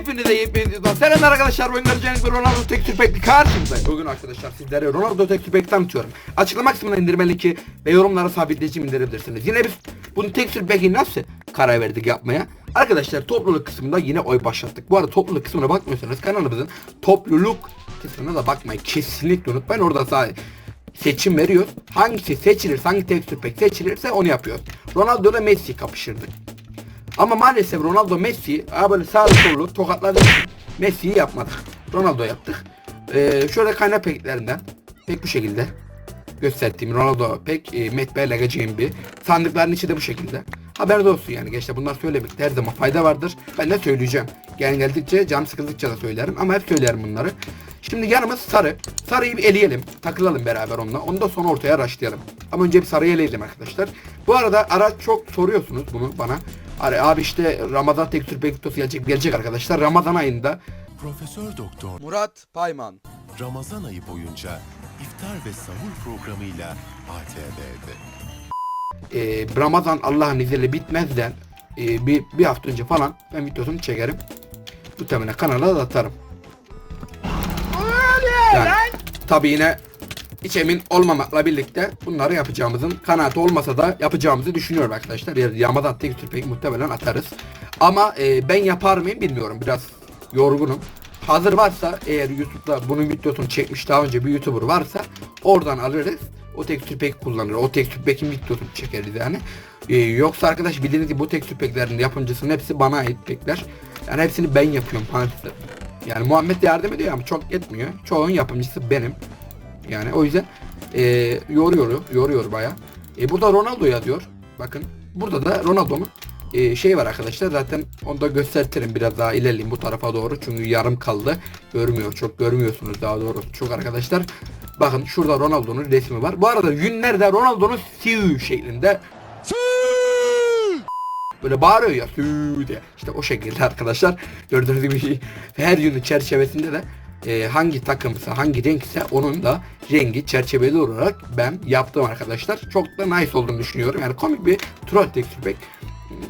Hepinize yepyeni videodan selam arkadaşlar. Garıcı'nın bir Ronaldo tekstür pekli karşınızdayım. Bugün arkadaşlar sizlere Ronaldo tekstür pek tanıtıyorum. Açıklama kısmına indirme linki ve yorumlara sabitleyici indirebilirsiniz. Yine biz bunu tekstür peki nasıl karar verdik yapmaya? Arkadaşlar topluluk kısmında yine oy başlattık. Bu arada topluluk kısmına bakmıyorsanız kanalımızın topluluk kısmına da bakmayı kesinlikle unutmayın. Orada sadece seçim veriyoruz. Hangisi seçilirse, hangi tekstür pek seçilirse onu yapıyoruz. Ronaldo ile Messi kapışırdı. Ama maalesef Ronaldo Messi ha böyle sağlı sollu tokatladı Messi'yi yapmadık. Ronaldo yaptık. Ee, şöyle kaynak peklerinden pek bu şekilde gösterdiğim Ronaldo pek e, Met Berlag'a bir sandıkların içi de bu şekilde. Haberiniz olsun yani gençler bunlar söylemekte her zaman fayda vardır. Ben de söyleyeceğim. Gel geldikçe canım sıkıldıkça da söylerim ama hep söylerim bunları. Şimdi yanımız sarı. Sarıyı bir eleyelim. Takılalım beraber onunla. Ondan sonra ortaya araştıralım. Ama önce bir sarıyı eleyelim arkadaşlar. Bu arada ara çok soruyorsunuz bunu bana. Abi, abi işte Ramazan tekstür bektosu gelecek, gelecek arkadaşlar. Ramazan ayında Profesör Doktor Murat Payman Ramazan ayı boyunca iftar ve sahur programıyla ATV'de. E, Ramazan Allah'ın izniyle bitmezden e, bir, bir hafta önce falan ben videosunu çekerim. Bu temene kanala da atarım. Yani, tabi yine hiç emin olmamakla birlikte bunları yapacağımızın kanaati olmasa da yapacağımızı düşünüyorum arkadaşlar. Yani Ramazan tek tür pek muhtemelen atarız. Ama e, ben yapar mıyım bilmiyorum. Biraz yorgunum. Hazır varsa eğer YouTube'da bunun videosunu çekmiş daha önce bir YouTuber varsa oradan alırız. O tekstür pek kullanır. O tekstür pekin videosunu çekeriz yani. Ee, yoksa arkadaş bildiğiniz gibi bu tekstür peklerin yapımcısının hepsi bana ait pekler. Yani hepsini ben yapıyorum maalesef. Yani Muhammed yardım ediyor ama çok yetmiyor. Çoğun yapımcısı benim. Yani o yüzden e, yoruyor, yoruyor baya. E, burada Ronaldo yazıyor. Bakın burada da Ronaldo'nun e, şey var arkadaşlar zaten onu da göstertirim biraz daha ilerleyeyim bu tarafa doğru çünkü yarım kaldı görmüyor çok görmüyorsunuz daha doğrusu çok arkadaşlar bakın şurada Ronaldo'nun resmi var. Bu arada günlerde Ronaldo'nun siu şeklinde böyle bağırıyor ya sü diye. İşte o şekilde arkadaşlar. Gördüğünüz gibi her yünün çerçevesinde de e, hangi takımsa hangi renkse onun da rengi çerçeveli olarak ben yaptım arkadaşlar. Çok da nice olduğunu düşünüyorum. Yani komik bir troll tekstür pek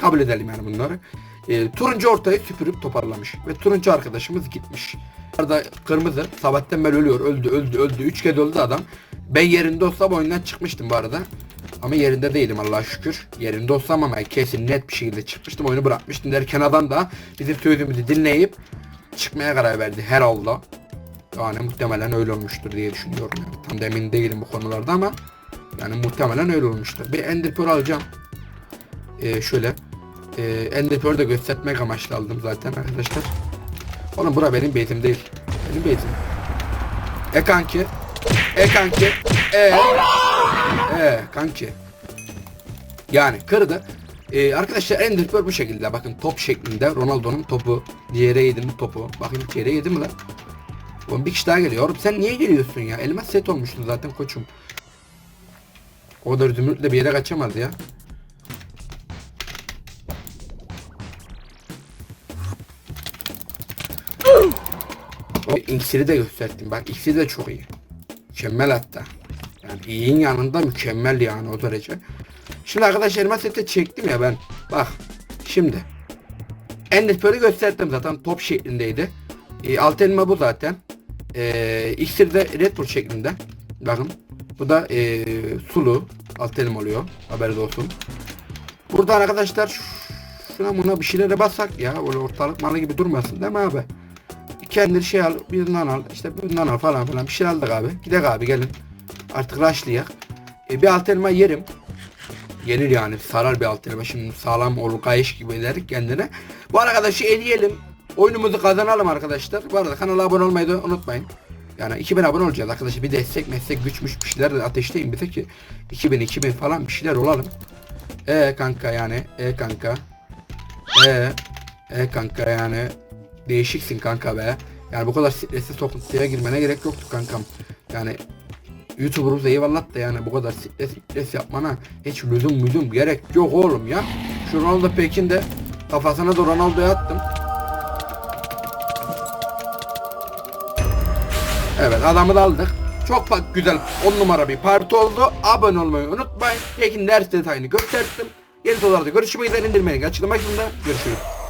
kabul edelim yani bunları. E, turuncu ortayı süpürüp toparlamış ve turuncu arkadaşımız gitmiş. Arada kırmızı sabahtan beri ölüyor öldü öldü öldü 3 kez öldü adam. Ben yerinde olsam oyundan çıkmıştım bu arada. Ama yerinde değilim Allah'a şükür. Yerinde olsam ama kesin net bir şekilde çıkmıştım oyunu bırakmıştım derken adam da bizim sözümüzü dinleyip çıkmaya karar verdi herhalde. Yani muhtemelen öyle olmuştur diye düşünüyorum yani. Tam da emin değilim bu konularda ama yani muhtemelen öyle olmuştur. Bir Ender Pearl alacağım. Ee, şöyle e, Ender Pearl'ü de göstermek amaçlı aldım zaten arkadaşlar. Oğlum bura benim beytim değil. Benim beytim. E kanki. E kanki. E. E kanki. Yani kırdı. Ee, arkadaşlar Ender Pearl bu şekilde bakın top şeklinde Ronaldo'nun topu diğere yedi mi topu bakayım diğere yedi mi lan Oğlum bir kişi daha geliyor oğlum sen niye geliyorsun ya elmas set olmuştun zaten koçum o kadar zümrütle bir yere kaçamaz ya O iksiri de gösterdim. Bak iksiri de çok iyi. Mükemmel hatta. Yani iyiyin yanında mükemmel yani o derece. Şimdi arkadaşlar seti çektim ya ben. Bak. Şimdi. Ender Pearl'ü gösterdim zaten top şeklindeydi. E, alt elma bu zaten. E, iksir de Red Bull şeklinde. Bakın. Bu da e, sulu. Alt elma oluyor. Haberiniz olsun. Burada arkadaşlar şuna buna bir şeylere bassak ya. Böyle ortalık malı gibi durmasın değil mi abi? Kendini şey al, birinden al, işte bundan al falan filan bir şey aldık abi. Gidek abi gelin. Artık raşlayak. E, bir alt elma yerim. Yenir yani sarar bir alt elma. Şimdi sağlam olur kayış gibi ederik kendine. Bu arkadaşı eleyelim. Oyunumuzu kazanalım arkadaşlar. Bu arada kanala abone olmayı da unutmayın. Yani 2000 abone olacağız arkadaşlar. Bir destek meslek güçmüş bir şeyler de ateşleyin bize ki 2000 2000 falan bir şeyler olalım. E kanka yani. E kanka. E e kanka yani. Değişiksin kanka be. Yani bu kadar stresli toplantıya girmene gerek yoktu kankam. Yani YouTuber'ımız eyvallah da yani bu kadar stres, stres yapmana hiç lüzum lüzum gerek yok oğlum ya. Şu Ronaldo Pekin de kafasına da Ronaldo'ya attım. Evet adamı da aldık. Çok bak güzel 10 numara bir parti oldu. Abone olmayı unutmayın. Pekin ders detayını gösterdim. Yeni sorularda görüşmek üzere indirmeyin. Açıklama kısmında görüşürüz.